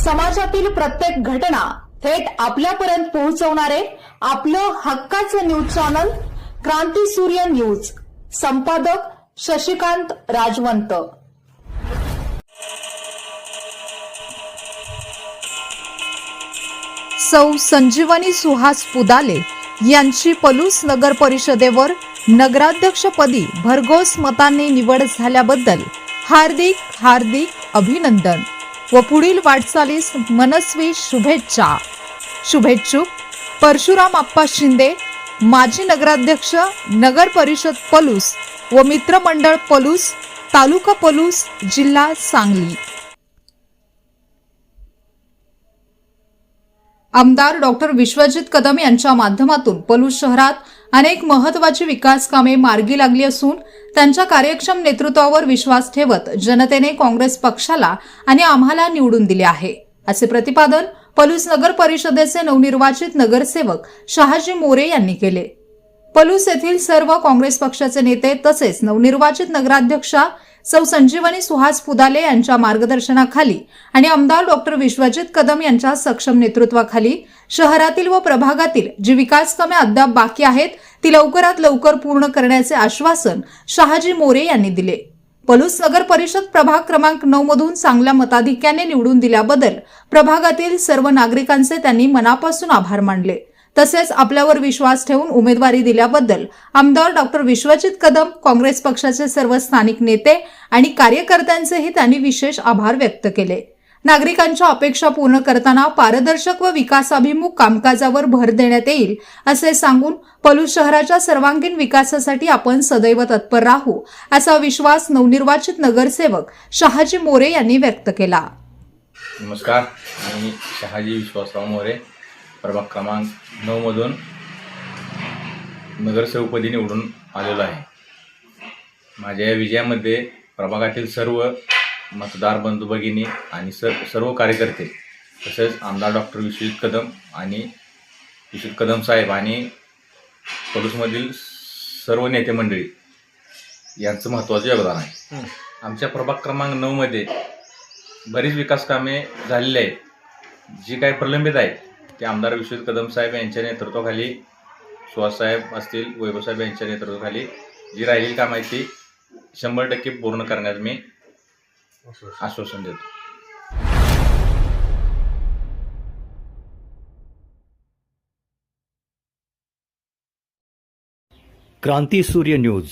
समाजातील प्रत्येक घटना थेट आपल्यापर्यंत पोहोचवणारे आपलं हक्काचं न्यूज चॅनल क्रांती सूर्य न्यूज. संपादक शशिकांत राजवंत. सौ संजीवनी सुहास पुदाले यांची पलूस नगर परिषदेवर नगराध्यक्षपदी भरघोस मतांनी निवड झाल्याबद्दल हार्दिक हार्दिक अभिनंदन. व पुढील वाटचालीस मनस्वी शुभेच्छा. शुभेच्छुक परशुराम आप्पा शिंदे माजी नगराध्यक्ष नगर परिषद पलूस व मित्रमंडळ पलूस तालुका पलूस जिल्हा सांगली. आमदार डॉक्टर विश्वजित कदम यांच्या माध्यमातून पलूस शहरात अनेक महत्वाची विकास कामे मार्गी लागली असून त्यांच्या कार्यक्षम नेतृत्वावर विश्वास ठेवत जनतेने काँग्रेस पक्षाला आणि आम्हाला निवडून दिले आहे. असे प्रतिपादन पलूस नगर परिषदेचे नवनिर्वाचित नगरसेवक शहाजी मोरे यांनी केले. पलूस येथील सर्व काँग्रेस पक्षाचे नेते तसेच नवनिर्वाचित नगराध्यक्षा सौ संजीवनी सुहास फुदाले यांच्या मार्गदर्शनाखाली आणि आमदार डॉक्टर विश्वजित कदम यांच्या सक्षम नेतृत्वाखाली शहरातील व प्रभागातील जी विकास कामे अद्याप बाकी आहेत ती लवकरात लवकर पूर्ण करण्याचे आश्वासन शहाजी मोरे यांनी दिले. पलूस नगर परिषद प्रभाग क्रमांक नऊ मधून चांगल्या मताधिक्याने निवडून दिल्याबद्दल प्रभागातील सर्व नागरिकांचे त्यांनी मनापासून आभार मानले. तसेच आपल्यावर विश्वास ठेवून उमेदवारी दिल्याबद्दल आमदार डॉक्टर विश्वजित कदम काँग्रेस पक्षाचे सर्व स्थानिक नेते आणि कार्यकर्त्यांचेही त्यांनी विशेष आभार व्यक्त केले. नागरिकांच्या अपेक्षा पूर्ण करताना पारदर्शक व विकासाभिमुख कामकाजावर भर देण्यात येईल असे सांगून पलू शहराच्या सर्वांगीण विकासासाठी आपण सदैव तत्पर राहू असा विश्वास नवनिर्वाचित नगरसेवक शहाजी मोरे यांनी व्यक्त केला. नमस्कार मी शहाजी विश्वासराव मोरे. प्रभाग क्रमांक नऊमधून नगरसेवकपदी निवडून आलेलो आहे. माझ्या या विजयामध्ये प्रभागातील सर्व मतदार बंधू भगिनी आणि सर सर्व कार्यकर्ते तसेच आमदार डॉक्टर विश्वजित कदम आणि विश्वजित कदम साहेब आणि पलूसमधील सर्व नेते मंडळी यांचं महत्त्वाचं योगदान आहे. आमच्या प्रभाग क्रमांक नऊमध्ये बरीच विकास कामे झालेली आहेत. जी काही प्रलंबित आहेत ते आमदार विश्वजित कदम साहेब यांच्या नेतृत्वाखाली सुहास साहेब असतील वैभव साहेब यांच्या नेतृत्वाखाली जी राहिलेली कामं आहेत ती शंभर टक्के पूर्ण करण्यास मी आश्वासन देतो. क्रांती सूर्य न्यूज.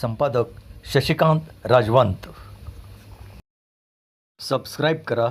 संपादक शशिकांत राजवंत. सबस्क्राईब करा